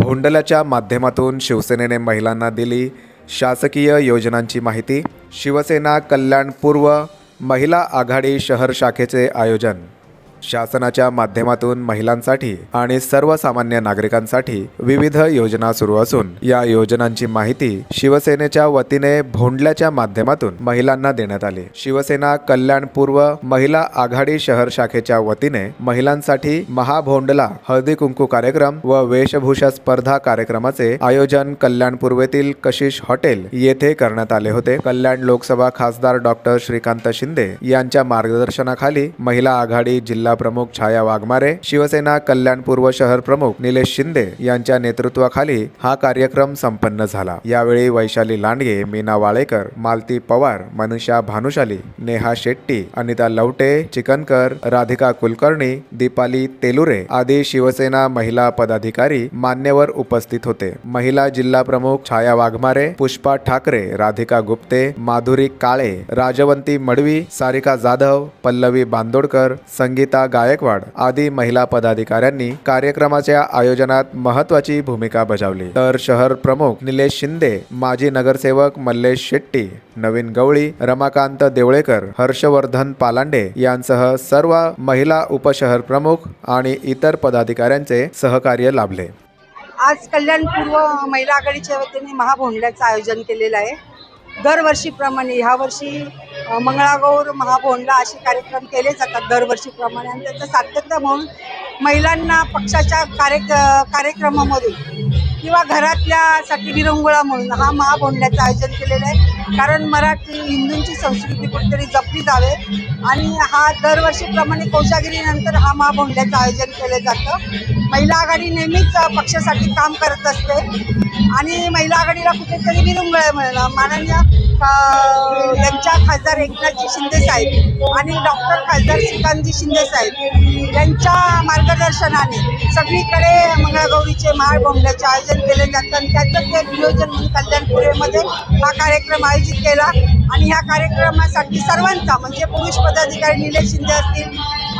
भोंडल्याच्या माध्यमातून शिवसेनेने महिलांना दिली शासकीय योजनांची माहिती. शिवसेना कल्याण पूर्व महिला आघाडी शहर शाखेचे आयोजन. शासनाच्या माध्यमातून महिलांसाठी आणि सर्वसामान्य नागरिकांसाठी विविध योजना सुरू असून या योजनांची माहिती शिवसेनेच्या वतीने भोंडल्याच्या माध्यमातून महिलांना देण्यात आली. शिवसेना कल्याण पूर्व महिला आघाडी शहर शाखेच्या वतीने महिलांसाठी महाभोंडला हळदी कुंकू कार्यक्रम व वेशभूषा स्पर्धा कार्यक्रमाचे आयोजन कल्याण पूर्वेतील कशिश हॉटेल येथे करण्यात आले होते. कल्याण लोकसभा खासदार डॉक्टर श्रीकांत शिंदे यांच्या मार्गदर्शनाखाली महिला आघाडी जिल्हा प्रमुख छाया वाघमारे शिवसेना कल्याण पूर्व शहर प्रमुख निलेश शिंदे यांच्या नेतृत्वाखाली हा कार्यक्रम संपन्न झाला. यावेळी वैशाली लांडगे मीना वाळेकर मालती पवार मनुषा भानुशाली नेहा शेट्टी अनिता लवटे चिकनकर राधिका कुलकर्णी दीपाली तेलुरे आदी शिवसेना महिला पदाधिकारी मान्यवर उपस्थित होते. महिला जिल्हा प्रमुख छाया वाघमारे पुष्पा ठाकरे राधिका गुप्ते माधुरी काळे राजवंती मडवी सारिका जाधव पल्लवी बांदोडकर संगीता गायकवाड आदी महिला पदाधिकाऱ्यांनी कार्यक्रमाच्या आयोजनात महत्वाची भूमिका बजावली. तर शहर प्रमुख निलेश शिंदे माजी नगरसेवक मल्लेश शेट्टी नवीन गवळी रमाकांत देवळेकर हर्षवर्धन पालांडे यांसह सर्व महिला उपशहर प्रमुख आणि इतर पदाधिकाऱ्यांचे सहकार्य लाभले. आज कल्याण पूर्व महिला आघाडीच्या वतीने महाभोंडल्याचं आयोजन केलेलं आहे. दरवर्षीप्रमाणे ह्या वर्षी मंगळागौर महाभोंडला असे कार्यक्रम केले जातात दरवर्षीप्रमाणे. आणि त्याचं सातत्य म्हणून महिलांना पक्षाच्या कार्य कार्यक्रमामधून किंवा घरातल्यासाठी विरंगुळा म्हणून हा महाभोंडल्याचं आयोजन केलेलं आहे. कारण मराठी हिंदूंची संस्कृती कुठेतरी जपली जावे. आणि हा दरवर्षीप्रमाणे कोशागिरीनंतर हा महाभोंडल्याचं आयोजन केलं जातं. महिला आघाडी नेहमीच पक्षासाठी काम करत असते. आणि महिला आघाडीला कुठेतरी विरंगुळा मिळणं. माननीय खासदार एकनाथजी शिंदे साहेब आणि डॉक्टर खासदार श्रीकांतजी शिंदे साहेब यांच्या मार्गदर्शनाने सगळीकडे मंगळागौरीचे महाळ बोंबल्याचे आयोजन केले जातं आणि त्याचं ते नियोजन म्हणून कल्याणपुरेमध्ये हा कार्यक्रम आयोजित केला. आणि ह्या कार्यक्रमासाठी सर्वांचा म्हणजे पुरुष पदाधिकारी निलेश शिंदे असतील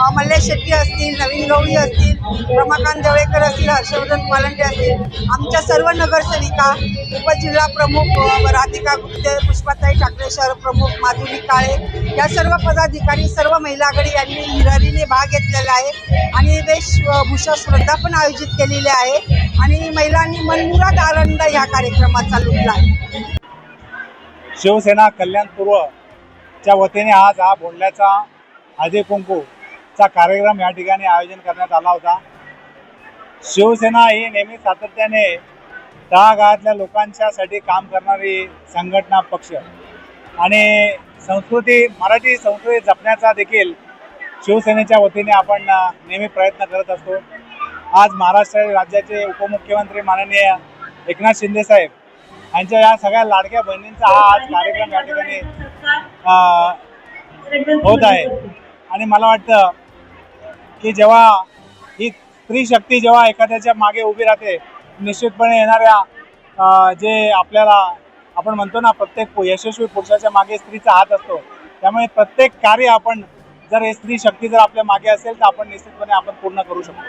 मल्लेश शेट्टी असतील नवीन गवळी असतील रमाकांत देवळेकर असतील हर्षवर्धन पालंडे असतील आमच्या सर्व नगरसेविका उपजिल्हा प्रमुख राधिका गुप्ते पुष्पाताई ठाकरे शहर प्रमुख माधुरी काळे या सर्व पदाधिकारी सर्व महिला आघाडी यांनी हिरारीने भाग घेतलेला आहे. आणि वेशभूषा स्पर्धा पण आयोजित केलेली आहे. आणि महिलांनी मनमुराद आनंद ह्या कार्यक्रमाचा लुटला आहे. शिवसेना कल्याण पूर्वच्या वतीने आज हा भोंडल्याचा कुंकू. आजचा कार्यक्रम या ठिकाणी आयोजन करण्यात आला होता. शिवसेना ही नेहमी सातत्याने तळागाळातल्या लोकांच्यासाठी काम करणारी संघटना पक्ष. आणि संस्कृती मराठी संस्कृती जपण्याचा देखील शिवसेनेच्या वतीने आपण नेहमी प्रयत्न करत असतो. आज महाराष्ट्र राज्याचे उपमुख्यमंत्री माननीय एकनाथ शिंदे साहेब यांच्या या सगळ्या लाडक्या बहिणींचा हा आज कार्यक्रम या ठिकाणी होत आहे. आणि मला वाटतं की जेव्हा ही स्त्री शक्ती जेव्हा एखाद्याच्या मागे उभी राहते निश्चितपणे येणाऱ्या जे आपल्याला आपण म्हणतो ना प्रत्येक यशस्वी पुरुषाच्या मागे स्त्रीचा हात असतो. त्यामुळे प्रत्येक कार्य आपण जर हे स्त्री शक्ती जर आपल्या मागे असेल तर आपण निश्चितपणे आपण पूर्ण करू शकतो.